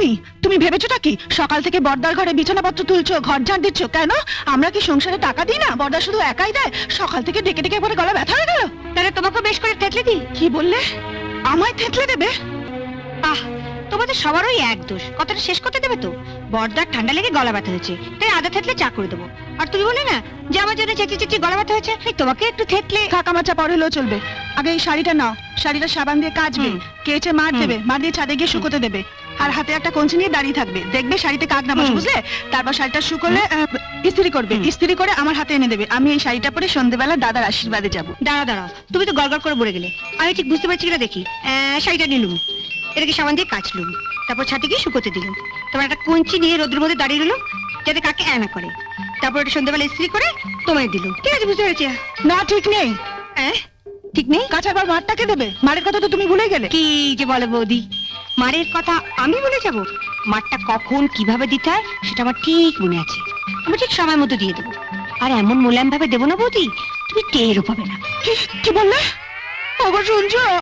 তুমি? তুমি ভেবেছোটা কি? সকাল থেকে বর্দার ঘরে বিছানাপত্র তুলছো ঘর ঝাড় দিচ্ছ কেন? আমরা কি সংসারে টাকা দিই না? বর্দা শুধু একাই দেয়? সকাল থেকে ডেকে ডেকে একবারে গলা ব্যথা হয়ে গেল। তাহলে তোমাকে বেশ করে থেতলে দিই। কি বললে? আমায় থেতলে দেবে? আহ তোমাদের সবারই এক দোষ। কথাটা শেষ করতে দেবে তো? বর্দার ঠান্ডা লেগে গলা ব্যথা হয়েছে। তাই আদা থেতলে চা করে দেবো। আর তুমি বলে না যে আমার জন্য চেঁচি চেঁচি গলা ব্যথা হয়েছে? তোমাকে একটু থেতলে কাকা মাচা পর হলেও চলবে। আগে এই শাড়িটা নাও। শাড়িটা সাবান দিয়ে কাচবে। কেচে মার দেবে। মার দিয়ে ছাদে গিয়ে শুকোতে দেবে। আর হাতে একটা কঞ্চি নিয়ে দাঁড়িয়ে থাকবে। দেখবে শাড়িতে কাক না বসে বুঝলে? তারপর শাড়িটা শুকোলে আহ, ইস্ত্রি করবে। হুম। ইস্ত্রি করে আমার হাতে এনে দেবে। আমি এই শাড়িটা পরে সন্ধ্যেবেলা দাদার আশীর্বাদে যাব। দাঁড়া দাঁড়াও তুমি তো গড়গড় করে বলে গেলে। আমি ঠিক বুঝতে পারছি কিনা দেখি। শাড়িটা নিলুম এটাকে সাবান দিয়ে কাচলুম তারপর ছাতে গিয়ে শুকোতে দিলুম। তারপর একটা কঞ্চি নিয়ে রোদ্রের মধ্যে দাঁড়িয়ে রইল যাতে কাকে এনা করে। তারপর এটা সন্ধ্যাবেলা ইস্ত্রি করে তোমায় দিলুম। ঠিক আছে বুঝতে পেরেছি? না ঠিক নেই। হ্যাঁ ঠিক নেই? কাঁচার পর মারটাকে দেবে? মারের কথা তো তুমি ভুলে গেলে। কি যে বলে বৌদি? মারের কথা আমি বলে যাব? মারটা কখন, কীভাবে দিতে হয়, সেটা আমার ঠিক মনে আছে। আমি ঠিক সময় মতো দিয়ে দেবো। আর এমন মোলায়েম ভাবে দেবো না বৌদি, তুমি টেরও পাবে না। কি বললে? অবশ্য